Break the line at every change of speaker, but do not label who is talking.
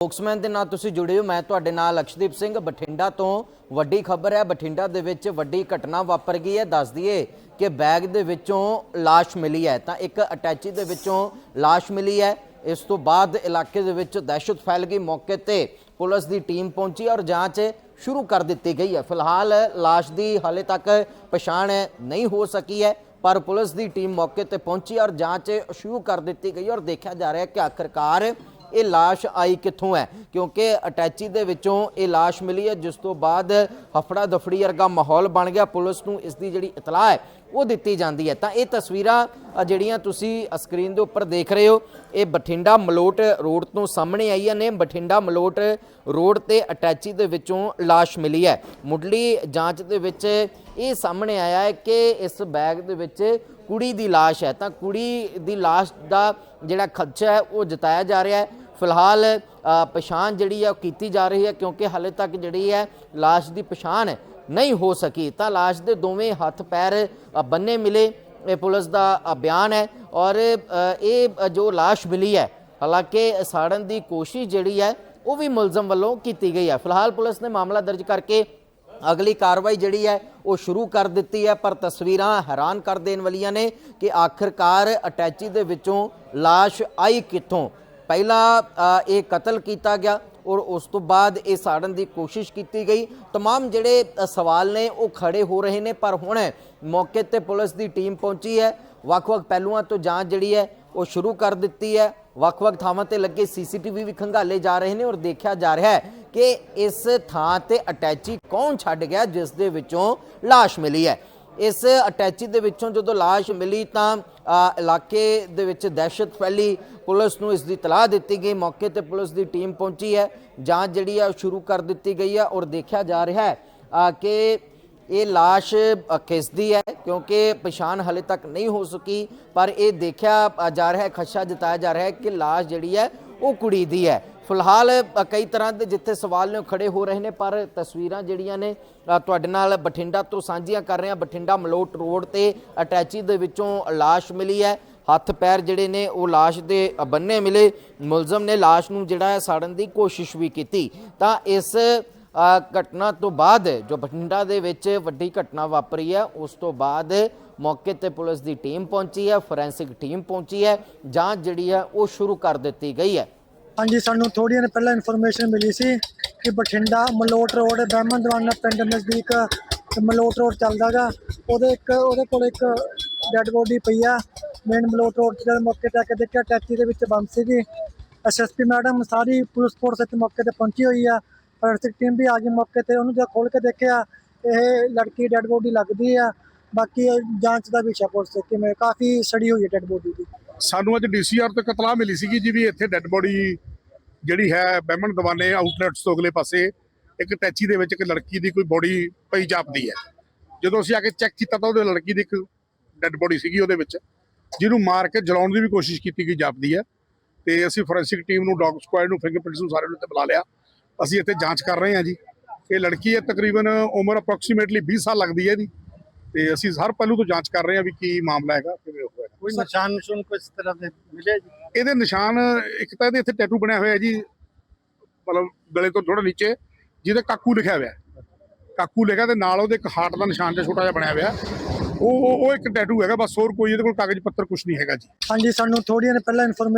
Spokesman ਦੇ ਨਾਲ ਤੁਸੀਂ ਜੁੜੇ ਹੋ। ਮੈਂ ਤੁਹਾਡੇ ਨਾਲ ਅਕਸ਼ਦੀਪ ਸਿੰਘ, ਬਠਿੰਡਾ ਤੋਂ ਵੱਡੀ ਖਬਰ ਹੈ। ਬਠਿੰਡਾ ਦੇ ਵਿੱਚ ਵੱਡੀ ਘਟਨਾ ਵਾਪਰ ਗਈ ਹੈ। ਦੱਸ ਦਈਏ ਕਿ ਬੈਗ ਦੇ ਵਿੱਚੋਂ ਲਾਸ਼ ਮਿਲੀ ਹੈ। ਤਾਂ ਇੱਕ ਅਟੈਚੀ ਦੇ ਵਿੱਚੋਂ ਲਾਸ਼ ਮਿਲੀ ਹੈ। ਇਸ ਤੋਂ ਬਾਅਦ ਇਲਾਕੇ ਦੇ ਵਿੱਚ ਦਹਿਸ਼ਤ ਫੈਲ ਗਈ। ਮੌਕੇ ਤੇ ਪੁਲਿਸ ਦੀ ਟੀਮ ਪਹੁੰਚੀ ਔਰ ਜਾਂਚ ਸ਼ੁਰੂ ਕਰ ਦਿੱਤੀ ਗਈ ਹੈ। ਫਿਲਹਾਲ ਲਾਸ਼ ਦੀ ਹਾਲੇ ਤੱਕ ਪਛਾਣ ਨਹੀਂ ਹੋ ਸਕੀ ਹੈ, ਪਰ ਪੁਲਿਸ ਦੀ ਟੀਮ ਮੌਕੇ ਤੇ ਪਹੁੰਚੀ ਔਰ ਜਾਂਚ ਸ਼ੁਰੂ ਕਰ ਦਿੱਤੀ ਗਈ ਔਰ ਦੇਖਿਆ ਜਾ ਰਿਹਾ ਹੈ ਕਿ ਆਖਰਕਾਰ ਇਹ ਲਾਸ਼ ਆਈ ਕਿੱਥੋਂ ਹੈ? ਕਿਉਂਕਿ ਅਟੈਚੀ ਦੇ ਵਿੱਚੋਂ ਇਹ ਲਾਸ਼ ਮਿਲੀ ਹੈ, ਜਿਸ ਤੋਂ ਬਾਅਦ ਹਫੜਾ ਦਫੜੀ ਵਰਗਾ ਮਾਹੌਲ ਬਣ ਗਿਆ। ਪੁਲਿਸ ਨੂੰ ਇਸ ਦੀ ਜਿਹੜੀ ਇਤਲਾਹ ਹੈ, ਉਹ ਦਿੱਤੀ ਜਾਂਦੀ ਹੈ। ਤਾਂ ਇਹ ਤਸਵੀਰਾਂ ਜਿਹੜੀਆਂ ਤੁਸੀਂ ਸਕਰੀਨ ਦੇ ਉੱਪਰ ਦੇਖ ਰਹੇ ਹੋ, ਇਹ ਬਠਿੰਡਾ ਮਲੋਟ ਰੋਡ ਤੋਂ ਸਾਹਮਣੇ ਆਈਆਂ ਨੇ। ਬਠਿੰਡਾ ਮਲੋਟ ਰੋਡ ਤੇ ਅਟੈਚੀ ਦੇ ਵਿੱਚੋਂ ਲਾਸ਼ ਮਿਲੀ ਹੈ। ਮੁੱਢਲੀ ਜਾਂਚ ਦੇ ਵਿੱਚ ਇਹ ਸਾਹਮਣੇ ਆਇਆ ਹੈ ਕਿ ਇਸ ਬੈਗ ਦੇ ਵਿੱਚ ਕੁੜੀ ਦੀ ਲਾਸ਼ ਹੈ। ਤਾਂ ਕੁੜੀ ਦੀ ਲਾਸ਼ ਦਾ ਜਿਹੜਾ ਖਦਸ਼ਾ ਹੈ, ਉਹ ਜਤਾਇਆ ਜਾ ਰਿਹਾ ਹੈ। ਫਿਲਹਾਲ ਪਛਾਣ ਜਿਹੜੀ ਹੈ, ਉਹ ਕੀਤੀ ਜਾ ਰਹੀ ਹੈ, ਕਿਉਂਕਿ ਹਾਲੇ ਤੱਕ ਜਿਹੜੀ ਹੈ, ਲਾਸ਼ ਦੀ ਪਛਾਣ ਨਹੀਂ ਹੋ ਸਕੀ। ਤਾਂ ਲਾਸ਼ ਦੇ ਦੋਵੇਂ ਹੱਥ ਪੈਰ ਬੰਨੇ ਮਿਲੇ। ਇਹ ਪੁਲਿਸ ਦਾ ਬਿਆਨ ਹੈ ਔਰ ਇਹ ਜੋ ਲਾਸ਼ ਮਿਲੀ ਹੈ, ਹਾਲਾਂਕਿ ਸਾੜਨ ਦੀ ਕੋਸ਼ਿਸ਼ ਜਿਹੜੀ ਹੈ, ਉਹ ਵੀ ਮੁਲਜ਼ਮ ਵੱਲੋਂ ਕੀਤੀ ਗਈ ਹੈ। ਫਿਲਹਾਲ ਪੁਲਿਸ ਨੇ ਮਾਮਲਾ ਦਰਜ ਕਰਕੇ ਅਗਲੀ ਕਾਰਵਾਈ ਜਿਹੜੀ ਹੈ ਉਹ ਸ਼ੁਰੂ ਕਰ ਦਿੱਤੀ ਹੈ ਪਰ ਤਸਵੀਰਾਂ ਹੈਰਾਨ ਕਰ ਦੇਣ ਵਾਲੀਆਂ ਨੇ ਕਿ ਆਖਰਕਾਰ ਅਟੈਚੀ ਦੇ ਵਿੱਚੋਂ লাশ ਆਈ ਕਿੱਥੋਂ ਪਹਿਲਾਂ ਅ, ਇਹ ਕਤਲ ਕੀਤਾ ਗਿਆ ਔਰ ਉਸ ਤੋਂ ਬਾਅਦ ਇਹ ਸਾੜਨ ਦੀ ਕੋਸ਼ਿਸ਼ ਕੀਤੀ ਗਈ तमाम ਜਿਹੜੇ ਅ, ਸਵਾਲ ਨੇ ਉਹ ਖੜੇ ਹੋ ਰਹੇ ਨੇ ਪਰ ਹੁਣ ਮੌਕੇ ਤੇ ਪੁਲਿਸ ਦੀ ਟੀਮ ਪਹੁੰਚੀ ਹੈ ਵੱਖ-ਵੱਖ ਪਹਿਲੂਆਂ ਤੋਂ ਜਾਂਚ ਜਿਹੜੀ ਹੈ ਉਹ ਸ਼ੁਰੂ ਕਰ ਦਿੱਤੀ ਹੈ ਵੱਖ-ਵੱਖ ਥਾਵਾਂ ਤੇ ਲੱਗੇ ਸੀਸੀਟੀਵੀ ਵੀ ਖੰਗਾਲੇ ਜਾ ਰਹੇ ਨੇ ਔਰ ਦੇਖਿਆ ਜਾ ਰਿਹਾ ਹੈ ਕਿ ਇਸ ਥਾਂ ਤੇ ਅਟੈਚੀ ਕੌਣ ਛੱਡ ਗਿਆ ਜਿਸ ਦੇ ਵਿੱਚੋਂ লাশ ਮਿਲੀ ਹੈ ਇਸ ਅਟੈਚੀ ਦੇ ਵਿੱਚੋਂ ਜਦੋਂ লাশ ਮਿਲੀ ਤਾਂ ਅ, ਇਲਾਕੇ ਦੇ ਵਿੱਚ ਦਹਿਸ਼ਤ ਫੈਲੀ ਪੁਲਿਸ ਨੂੰ ਇਸ ਦੀ ਤਲਾਹ ਦਿੱਤੀ ਗਈ ਮੌਕੇ ਤੇ ਪੁਲਿਸ ਦੀ ਟੀਮ ਪਹੁੰਚੀ ਹੈ ਜਾਂਚ ਜਿਹੜੀ ਹੈ ਉਹ ਸ਼ੁਰੂ ਕਰ ਦਿੱਤੀ ਗਈ ਹੈ ਔਰ ਦੇਖਿਆ ਜਾ ਰਿਹਾ ਹੈ ਅ, ਕਿ ਇਹ লাশ ਅ, ਕਿਸ ਦੀ ਹੈ ਕਿਉਂਕਿ ਪਛਾਣ ਹਲੇ ਤੱਕ ਨਹੀਂ ਹੋ ਸਕੀ ਪਰ ਇਹ ਦੇਖਿਆ ਅ, ਜਾ ਰਿਹਾ ਹੈ ਖਦਸ਼ਾ ਜਤਾਇਆ ਜਾ ਰਿਹਾ ਹੈ ਕਿ লাশ ਜਿਹੜੀ ਹੈ ਉਹ ਕੁੜੀ ਦੀ ਹੈ ਫਿਲਹਾਲ ਅ, ਕਈ ਤਰ੍ਹਾਂ ਦੇ ਜਿੱਥੇ ਸਵਾਲ ਨੇ ਉਹ ਖੜੇ ਹੋ ਰਹੇ ਨੇ ਪਰ ਤਸਵੀਰਾਂ ਜਿਹੜੀਆਂ ਨੇ ਅ, ਤੁਹਾਡੇ ਨਾਲ ਬਠਿੰਡਾ ਤੋਂ ਸਾਂਝੀਆਂ ਕਰ ਰਹੇ ਹਾਂ ਬਠਿੰਡਾ ਮਲੋਟ ਰੋਡ ਤੇ ਅਟੈਚੀ ਦੇ ਵਿੱਚੋਂ লাশ ਮਿਲੀ ਹੈ ਹੱਥ ਪੈਰ ਜਿਹੜੇ ਨੇ ਉਹ লাশ ਦੇ ਅ, ਬੰਨੇ ਮਿਲੇ ਮੁਲਜ਼ਮ ਨੇ লাশ ਨੂੰ ਜਿਹੜਾ ਹੈ ਸਾੜਨ ਦੀ ਕੋਸ਼ਿਸ਼ ਵੀ ਕੀਤੀ ਤਾਂ ਇਸ ਅ, ਘਟਨਾ ਤੋਂ ਬਾਅਦ ਜੋ ਬਠਿੰਡਾ ਦੇ ਵਿੱਚ ਵੱਡੀ ਘਟਨਾ ਵਾਪਰੀ ਹੈ ਉਸ ਤੋਂ ਬਾਅਦ ਮੌਕੇ ਤੇ ਪੁਲਿਸ ਦੀ ਟੀਮ ਪਹੁੰਚੀ ਹੈ ਫੋਰੈਂਸਿਕ ਟੀਮ ਪਹੁੰਚੀ ਹੈ ਜਾਂਚ ਜਿਹੜੀ ਹੈ ਉਹ ਸ਼ੁਰੂ ਕਰ ਦਿੱਤੀ ਗਈ ਹੈ
ਹਾਂਜੀ, ਸਾਨੂੰ ਥੋੜ੍ਹੀਆਂ ਦਿਨ ਪਹਿਲਾਂ ਇਨਫੋਰਮੇਸ਼ਨ ਮਿਲੀ ਸੀ ਕਿ ਬਠਿੰਡਾ ਮਲੋਟ ਰੋਡ ਬਹਿਮਨ ਦਵਾਨਾ ਪਿੰਡ ਨਜ਼ਦੀਕ ਮਲੋਟ ਰੋਡ ਚੱਲਦਾਗਾ ਉਹਦੇ ਇੱਕ, ਉਹਦੇ ਕੋਲ ਇੱਕ ਡੈੱਡ ਬੋਡੀ ਪਈ ਆ। ਮੇਨ ਮਲੋਟ ਰੋਡ ਤੇ ਮੌਕੇ ਤੇ ਆ ਕੇ ਦੇਖਿਆ ਟੈਕਸੀ ਦੇ ਵਿੱਚ ਬੰਦ ਸੀਗੀ। ਐਸਐਸਪੀ ਮੈਡਮ ਸਾਰੀ ਪੁਲਿਸ ਫੋਰਸ ਇੱਥੇ ਮੌਕੇ ਤੇ ਪਹੁੰਚੀ ਹੋਈ ਆ। ਫੋਰੈਂਸਿਕ ਟੀਮ ਵੀ ਆ ਗਈ ਮੌਕੇ ਤੇ। ਉਹਨੂੰ ਜਦ ਖੋਲ ਕੇ ਦੇਖਿਆ, ਇਹ ਲੜਕੀ ਡੈੱਡ ਬੋਡੀ ਲੱਗਦੀ ਆ। ਬਾਕੀ ਜਾਂਚ ਦਾ ਵਿਸ਼ਾ ਪੁਲਿਸ ਤੇ ਕਿਵੇਂ, ਕਾਫੀ ਸੜੀ ਹੋਈ ਹੈ ਡੈੱਡ ਬੋਡੀ ਦੀ।
ਸਾਨੂੰ ਅੱਜ ਡੀਸੀਆਰ ਤੋਂ ਇੱਕ ਇਤਲਾਹ ਮਿਲੀ ਸੀਗੀ ਜੀ ਵੀ ਇੱਥੇ ਡੈੱਡ ਬੋਡੀ ਜਿਹੜੀ ਹੈ ਬਹਿਮਨ ਦਵਾਨੇ ਆਊਟਲੈਟਸ ਤੋਂ ਅਗਲੇ ਪਾਸੇ ਇੱਕ ਟੈਚੀ ਦੇ ਵਿੱਚ ਇੱਕ ਲੜਕੀ ਦੀ ਕੋਈ ਬੋਡੀ ਪਈ ਜਾਪਦੀ ਹੈ। ਜਦੋਂ ਅਸੀਂ ਆ ਕੇ ਚੈੱਕ ਕੀਤਾ ਤਾਂ ਉਹਦੇ ਲੜਕੀ ਦੀ ਇੱਕ ਡੈੱਡ ਬੋਡੀ ਸੀਗੀ ਉਹਦੇ ਵਿੱਚ, ਜਿਹਨੂੰ ਮਾਰ ਕੇ ਜਲਾਉਣ ਦੀ ਵੀ ਕੋਸ਼ਿਸ਼ ਕੀਤੀ ਗਈ ਜਾਪਦੀ ਹੈ। ਤੇ ਅਸੀਂ ਫੋਰੈਂਸਿਕ ਟੀਮ ਨੂੰ ਡੌਗ ਸਕੁਆਡ ਨੂੰ ਫਿੰਗਰਪ੍ਰਿੰਟਸ ਨੂੰ ਸਾਰੇ ਨੂੰ ਇੱਥੇ ਬੁਲਾ ਲਿਆ। ਅਸੀਂ ਇੱਥੇ ਜਾਂਚ ਕਰ ਰਹੇ ਹਾਂ ਜੀ। ਇਹ ਲੜਕੀ ਹੈ, ਤਕਰੀਬਨ ਉਮਰ ਅਪਰੋਕਸੀਮੇਟਲੀ 20 ਸਾਲ ਲੱਗਦੀ ਹੈ ਇਹਦੀ ਤੇ ਅਸੀਂ ਹਰ ਪਹਿਲੂ ਤੋਂ ਜਾਂਚ ਕਰ ਰਹੇ ਹਾਂ ਵੀ ਕੀ ਮਾਮਲਾ ਹੈਗਾ, ਕਿਵੇਂ ਹੋਇਆ
ਕੋਈ ਨਿਸ਼ਾਨ ਨਿਸ਼ਾਨ ਕਿਸ ਤਰ੍ਹਾਂ ਦੇ ਮਿਲੇ ਜੀ?
ਇਹਦੇ ਨਿਸ਼ਾਨ ਇੱਕ ਤਾਂ ਇਹਦੇ ਇੱਥੇ ਟੈਟੂ ਬਣਿਆ ਹੋਇਆ ਜੀ ਮਤਲਬ ਗਲੇ ਤੋਂ ਥੋੜਾ ਨੀਚੇ ਜਿਹਦੇ ਕਾਕੂ ਲਿਖਿਆ ਹੋਇਆ। ਕਾਕੂ ਲਿਖਿਆ ਤੇ ਨਾਲ ਉਹਦੇ ਇੱਕ ਹਾਰਟ ਦਾ ਨਿਸ਼ਾਨ ਜਿਹਾ ਛੋਟਾ ਜਿਹਾ ਬਣਿਆ ਹੋਇਆ। ਉਹ ਉਹ- ਇੱਕ ਟੈਟੂ ਹੈਗਾ ਬਸ ਹੋਰ ਕੋਈ ਇਹਦੇ ਕੋਲ ਕਾਗਜ਼ ਪੱਤਰ ਕੁਝ ਨਹੀਂ ਹੈਗਾ ਜੀ।
ਹਾਂਜੀ ਸਾਨੂੰ ਥੋੜ੍ਹੀਆਂ ਦਿਨ ਪਹਿਲਾਂ ਇਨਫੋਰਮੇਸ਼ਨ